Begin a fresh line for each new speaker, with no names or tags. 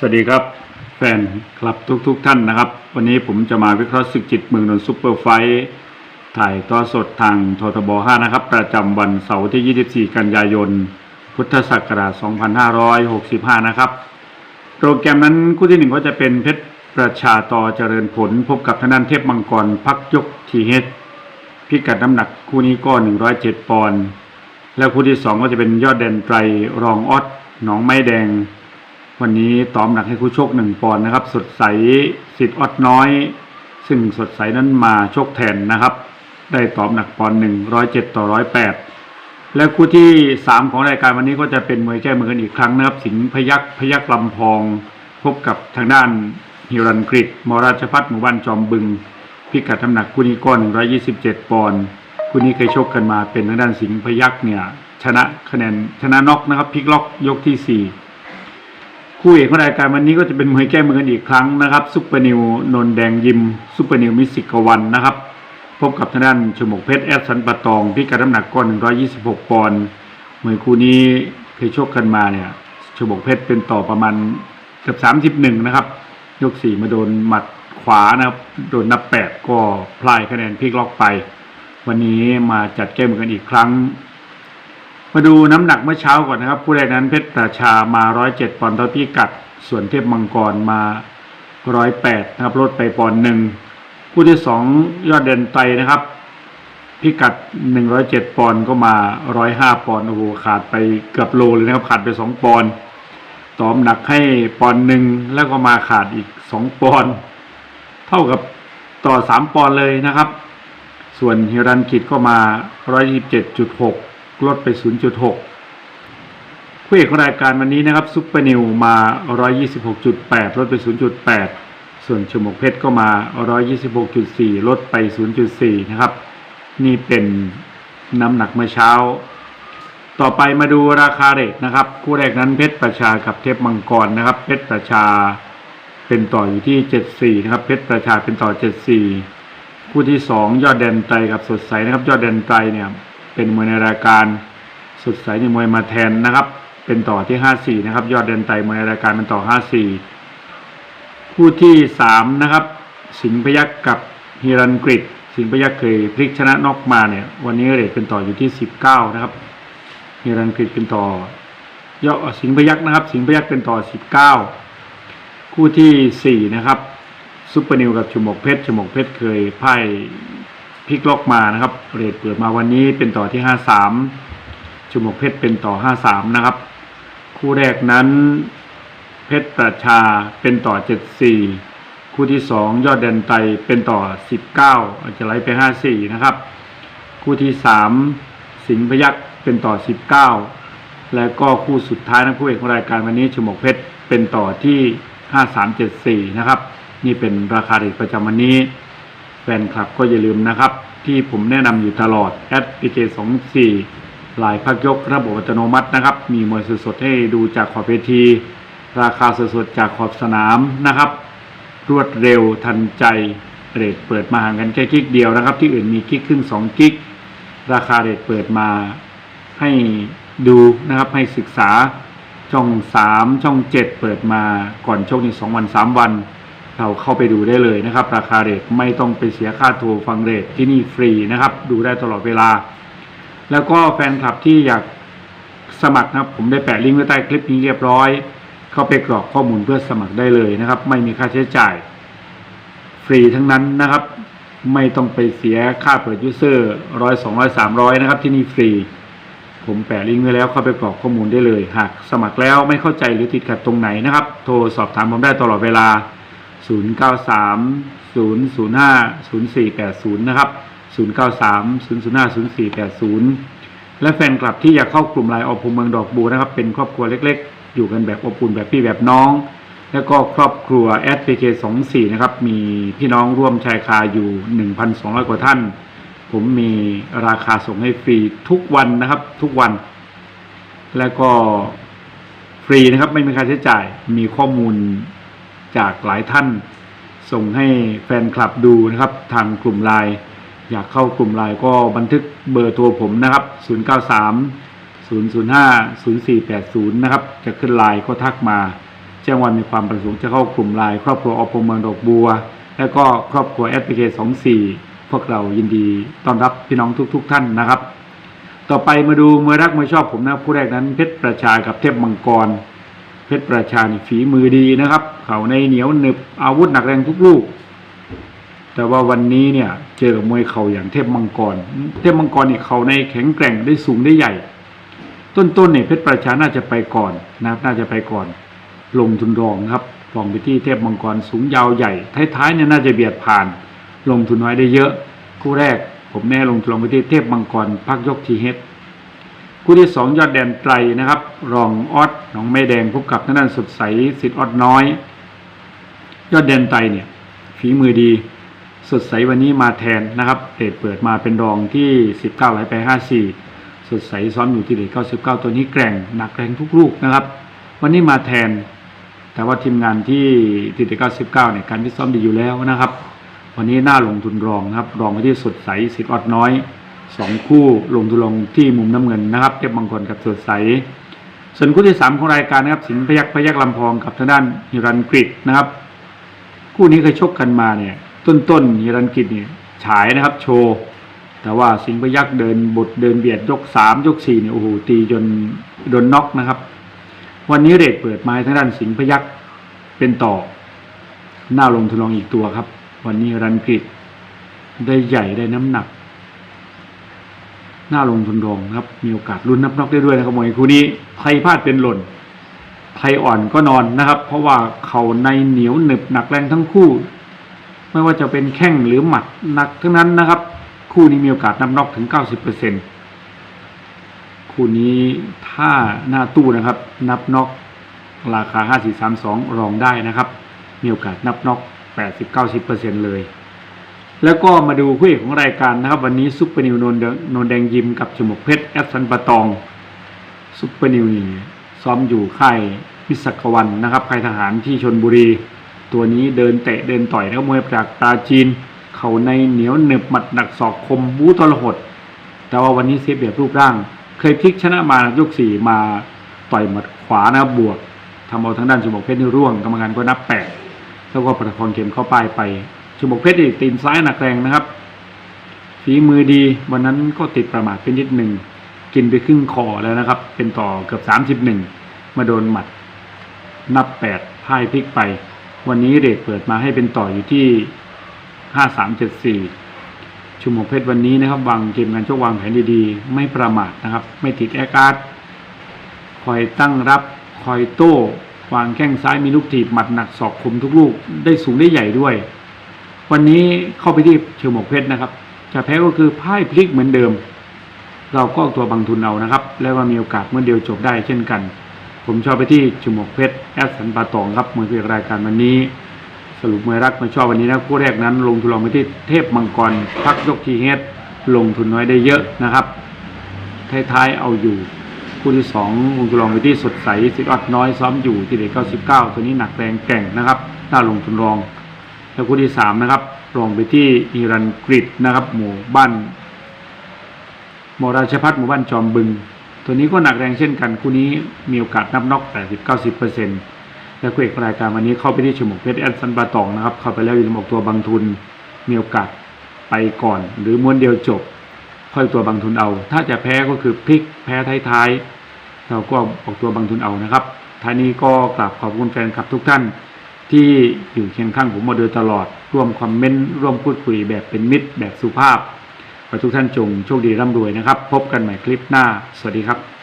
สวัสดีครับ แฟนคลับทุกๆทท่านนะครับ วันนี้ผมจะมาวิเคราะห์ศึกจิตเมืองนนท์ซุปเปอร์ไฟท์ถ่ายต่อสดทางททบ 5 นะครับ ประจำวันเสาร์ที่ 24 กันยายน พุทธศักราช 2565 นะครับ โปรแกรมนั้นคู่ที่หนึ่งก็จะเป็นเพชรประชาต่อเจริญผล พบกับทางด้านเทพมังกรพักยกทีเฮดพิกัดน้ำหนักคู่นี้ก็ 107 ปอนด์แล้วคู่ที่สองก็จะเป็นยอดแดนไตรรองออดหนองไม้แดง วันนี้ตอมหนักให้คู่ชกหนึ่งปอนด์นะครับ สดใสสิทธิ์ออดน้อย ซึ่งสดใสนั้นมาชกแทนนะครับ ได้ตอมหนักปอนด์หนึ่งร้อยเจ็ดต่อร้อยแปดและคู่ที่สามของรายการวันนี้ก็จะเป็นมวยแก้มือกันอีกครั้งนะครับ สิงห์พยักพยักลำพอง พบกับทางด้านฮิรันกฤษมราชพัฒน์หมู่บ้านจอมบึง พิกัดน้ำหนักคู่นี้ก็127ปอนด์คู่นี้เคยชกกันมาเป็นทางด้านสิงห์พยักเนี่ยชนะคะแนนชนะน็อกนะครับพลิกล็อกยกที่สี่ คู่เอกของรายการวันนี้ก็จะเป็นมวยแก้มือกันอีกครั้งนะครับซุปเปอร์นิวนนแดงยิมซุปเปอร์นิวมิสิกวันนะครับ พบกับทางด้านชมกเพชรแอดสันปะตองพิกัดน้ำหนักก้อน 126 ปอนด์มวยคู่นี้เคยชกกันมาเนี่ยชมกเพชรเป็นต่อประมาณเกือบ31 นะครับ ยกสี่มาโดนหมัดขวานะครับโดนนับแปดก็พลายคะแนนพลิกล็อกไป วันนี้มาจัดแก้มือกันอีกครั้ง มาดูน้ำหนักเมื่อเช้าก่อนนะครับ ผู้แรกนั้นเพชรประชามา107ปอนด์เท่าพิกัด ส่วนเทพมังกรมา108นะครับลดไปปอนด์หนึ่งคู่ที่สองยอดเด่นไตนะครับ พิกัด107ปอนด์ก็มา105ปอนด์โอ้โหขาดไปเกือบโลเลยนะครับ ขาดไป2ปอนด์ตอมหนักให้ปอนด์หนึ่งแล้วก็มาขาดอีก2ปอนด์เท่ากับต่อ3ปอนด์เลยนะครับ ส่วนฮิรันกิตก็มา127.6 ลดไป 0.6คู่เอกของรายการวันนี้นะครับซุปเปอร์นิวมา 126.8 ลดไป 0.8 ส่วนชมกเพชรก็มา 126.4 ลดไป 0.4 นะครับ นี่เป็นน้ำหนักเมื่อเช้า ต่อไปมาดูราคาเรทนะครับ คู่แรกนั้นเพชรประชากับเทพมังกรนะครับ เพชรประชาเป็นต่ออยู่ที่ 74 นะครับ เพชรประชาเป็นต่อ 74 คู่ที่สองยอดแดนไตกับสดใสนะครับ ยอดแดนไตเนี่ย เป็นมวยในรายการสุดใสในมวยมาแทนนะครับ เป็นต่อที่ 54 นะครับ ยอดแดนไตมวยในรายการเป็นต่อ 54 คู่ที่สามนะครับ สิงพยักกับฮิรันกฤษสิงพยักเคยพลิกชนะน็อกมาเนี่ย วันนี้เรทเป็นต่ออยู่ที่ 19 นะครับฮิรันกฤษเป็นต่อยอดสิงห์พยักนะครับ สิงห์พยักเป็นต่อ 19 คู่ที่สี่นะครับซุปเปอร์นิวกับชุมกเพชรชมกเพชรเคยพ่าย พลิกล็อกมานะครับเรทเปิดมาวันนี้เป็นต่อที่ 53ชุมกเพชรเป็นต่อ 53 นะครับ คู่แรกนั้น เพชรประชาเป็นต่อ 74 คู่ที่ 2 ยอดแดนไตเป็นต่อ 19 อาจจะไล่ไป 54 นะครับ คู่ที่ 3 สิงห์พยักเป็นต่อ 19 และก็คู่สุดท้ายนะคู่เอกของรายการวันนี้ชุมกเพชรเป็นต่อที่ 5374 นะครับ นี่เป็นราคาเรทประจำวันนี้ ฟนคลับก็อย่าลืมนะครับ ที่ผมแนะนำอยู่ตลอดแอดพีเจสองสี่ลายพักยกระบบอัตโนมัตินะครับ มีมวยสดๆให้ดูจากขอบเวที ราคาสดๆจากขอบสนามนะครับ รวดเร็วทันใจเรทเปิดมาห่างกันแค่กิกเดียวนะครับ ที่อื่นมีกิกขึ้น2กิกราคาเรทเปิดมาให้ดูนะครับให้ศึกษาช่อง 3 ช่อง 7 เปิดมาก่อนโชคนี้2วัน 3 วัน เราเข้าไปดูได้เลยนะครับ ราคาเรทไม่ต้องไปเสียค่าโทรฟังเรทที่นี่ฟรีนะครับ ดูได้ตลอดเวลา แล้วก็แฟนคลับที่อยากสมัครนะครับผมได้แปะลิงก์ไว้ใต้คลิปนี้เรียบร้อย เข้าไปกรอกข้อมูลเพื่อสมัครได้เลยนะครับ ไม่มีค่าใช้จ่าย ฟรีทั้งนั้นนะครับ ไม่ต้องไปเสียค่าเปิดยูเซอร์ร้อยสองร้อยสามร้อยนะครับที่นี่ฟรี ผมแปะลิงก์ไว้แล้วเข้าไปกรอกข้อมูลได้เลย หากสมัครแล้วไม่เข้าใจหรือติดขัดตรงไหนนะครับ โทรสอบถามผมได้ตลอดเวลา 093 005 0480 นะครับ 093 005 0480 และแฟนคลับที่อยากเข้ากลุ่มไลน์อพเมืองดอกบัวนะครับ เป็นครอบครัวเล็กๆ อยู่กันแบบอบอุ่นแบบพี่แบบน้อง แล้วก็ครอบครัวแอดพีเค24นะครับ มีพี่น้องร่วมชายคาอยู่ 1,200 กว่าท่าน ผมมีราคาส่งให้ฟรีทุกวันนะครับ ทุกวัน แล้วก็ฟรีนะครับ ไม่มีค่าใช้จ่าย มีข้อมูล จากหลายท่าน ส่งให้แฟนคลับดูนะครับ ทางกลุ่มไลน์อยากเข้ากลุ่มไลน์ก็บันทึกเบอร์โทรผมนะครับ 093 005 0480 นะครับ จะขึ้นไลน์ก็ทักมาแจ้งวันมีความประสงค์จะเข้ากลุ่มไลน์ครอบครัวอพเมืองดอกบัว และก็ครอบครัวแอดพลิเคสองสี่พวกเรายินดีต้อนรับพี่น้องทุก ๆท่านนะครับ ต่อไปมาดูเมวยรักเมวยชอบผมนะผู้แรกนั้นเพชรประชากับเทพมังกร เพชรประชานี่ฝีมือดีนะครับ เขาในเหนียวหนึบอาวุธหนักแรงทุกลูก แต่ว่าวันนี้เนี่ยเจอกับมวยเข่าอย่างเทพมังกร เทพมังกรนี่เขาในแข็งแกร่งได้สูงได้ใหญ่ ต้นๆเนี่ยเพชรประชาน่าจะไปก่อนนะครับน่าจะไปก่อน ลงทุนรองครับรองไปที่เทพมังกรสูงยาวใหญ่ท้ายๆเนี่ยน่าจะเบียดผ่าน ลงทุนน้อยได้เยอะ คู่แรก ผมแน่ลงทุนลงไปที่เทพมังกรพักยกทีเฮด คู่ที่สองยอดแดนไตรนะครับ รองออดหนองไม่แดงพบกับทางด้านสดใสสิทธิ์ออดน้อย ยอดแดนไตรเนี่ยฝีมือดี สดใสวันนี้มาแทนนะครับเรทเปิดมาเป็นรองที่ 19ไหลไป 54 สดใสซ้อมอยู่ที่เรท99 ตัวนี้แกร่งหนักแรงทุกลูกนะครับ วันนี้มาแทน แต่ว่าทีมงานที่ที่เรท99เนี่ยการพิซ้อมดีอยู่แล้วนะครับ วันนี้น่าลงทุนรองนะครับรองไปที่สดใสสิทธิ์ออดน้อย สองคู่ลงทุนลงที่มุมน้ำเงินนะครับเทพมังกรกับสดใส ส่วนคู่ที่สามของรายการนะครับ สิงห์พยักพยักลำพองกับทางด้านฮิรันกฤษนะครับ คู่นี้เคยชกกันมาเนี่ย ต้นๆฮิรันกฤษเนี่ยฉายนะครับ โชว์ แต่ว่าสิงห์พยักเดินบทเดินเบียดยกสามยกสี่เนี่ยโอ้โหตีจนโดนน็อกนะครับ วันนี้เรทเปิดมาให้ทางด้านสิงห์พยักเป็นต่อ หน้าลงทุนลองอีกตัวครับ วันนี้รันกฤษได้ใหญ่ได้น้ำหนัก หน้าลงทุนรองนะครับ มีโอกาสลุ้นนับนอกได้ด้วยนะครับมวยคู่นี้ไทยพลาดเป็นหล่นไทยอ่อนก็นอนนะครับ เพราะว่าเขาในเหนียวหนึบหนักแรงทั้งคู่ ไม่ว่าจะเป็นแข้งหรือหมัดหนักทั้งนั้นนะครับ คู่นี้มีโอกาสนับนอกถึง 90%คู่นี้ถ้าหน้าตู้นะครับ นับนอกราคา 5432 รองได้นะครับ มีโอกาสนับนอก 80-90%เลย แล้วก็มาดูคู่เอกของรายการนะครับ วันนี้ซุปเปอร์นิวโนนแดงโนแดงยิมกับจมกเพชรแอดสันปะตองซุปเปอร์นิวนี่ซ้อมอยู่ค่ายวิศกวันนะครับค่ายทหารที่ชนบุรี ตัวนี้เดินเตะเดินต่อยนะครับมวยจากตาจีน เข่าในเหนียวหนึบหมัดหนักศอกคมบู้ตลหด แต่ว่าวันนี้เสียเปรียบรูปร่าง เคยพลิกชนะมายกสี่มาต่อยหมัดขวานะบวกทำเอาทางด้านชมกเพชรนี่ร่วงกรรมการก็นับแปดแล้วก็ประคองเข็มเข้าป้ายไป ชมกเพชรนี่ตีนซ้ายหนักแรงนะครับฝีมือดีวันนั้นก็ติดประมาทเป็นนิดหนึ่งกินไปครึ่งคอแล้วนะครับ เป็นต่อเกือบสามสิบหนึ่งมาโดนหมัด นับแปดพ่ายพลิกไป วันนี้เรทเปิดมาให้เป็นต่ออยู่ที่ห้าสามเจ็ดสี่ชุมพงเพชรวันนี้นะครับ วางเกมการชกวางแผนดีๆ ไม่ประมาทนะครับ ไม่ติดแอคอาร์ตคอยตั้งรับคอยโต้ วางแข้งซ้ายมีลูกถีบหมัดหนักศอกคมทุกลูก ได้สูงได้ใหญ่ด้วย วันนี้เข้าไปที่เชียงหมกเพชรนะครับ จะแพ้ก็คือพ่ายพลิกเหมือนเดิม เราก็เอาตัวบังทุนเอานะครับ แล้วว่ามีโอกาสเมื่อเดียวจบได้เช่นกัน ผมชอบไปที่จุมกเพชรแอดสันปาตองครับมวยเพียรายการวันนี้ สรุปมวยรักมาชอบวันนี้นะคู่แรกนั้น ลงทุนลองไปที่เทพมังกรพักยกทีเฮดลงทุนน้อยได้เยอะนะครับท้ายๆเอาอยู่คู่ที่สองลงทุนลองไปที่สดใสสิออดน้อยซ้อมอยู่ที่เด็กเก้าสิบเก้าตัวนี้หนักแรงแก่งนะครับน่าลงทุนรอง แล้วคู่ที่สามนะครับลองไปที่อิรันกฤษนะครับ หมู่บ้านมราชพัฒน์หมู่บ้านจอมบึง ตัวนี้ก็หนักแรงเช่นกัน คู่นี้มีโอกาสนับน็อก 80-90%และคู่เอกรายการวันนี้เข้าไปที่ฉมวกเพชรแอดซันบาตองนะครับ เข้าไปแล้วอย่าลืมออกตัวบางทุนมีโอกาสไปก่อน หรือม้วนเดียวจบ ค่อยตัวบางทุนเอา ถ้าจะแพ้ก็คือพลิกแพ้ท้ายๆเราก็ออกตัวบางทุนเอานะครับท้ายนี้ก็กราบขอบคุณแฟนคลับทุกท่าน ที่อยู่เคียงข้างผมมาโดยตลอด ร่วมคอมเมนต์ร่วมพูดคุยแบบเป็นมิตรแบบสุภาพขอทุกท่านจงโชคดีร่ำรวยนะครับ พบกันใหม่คลิปหน้า สวัสดีครับ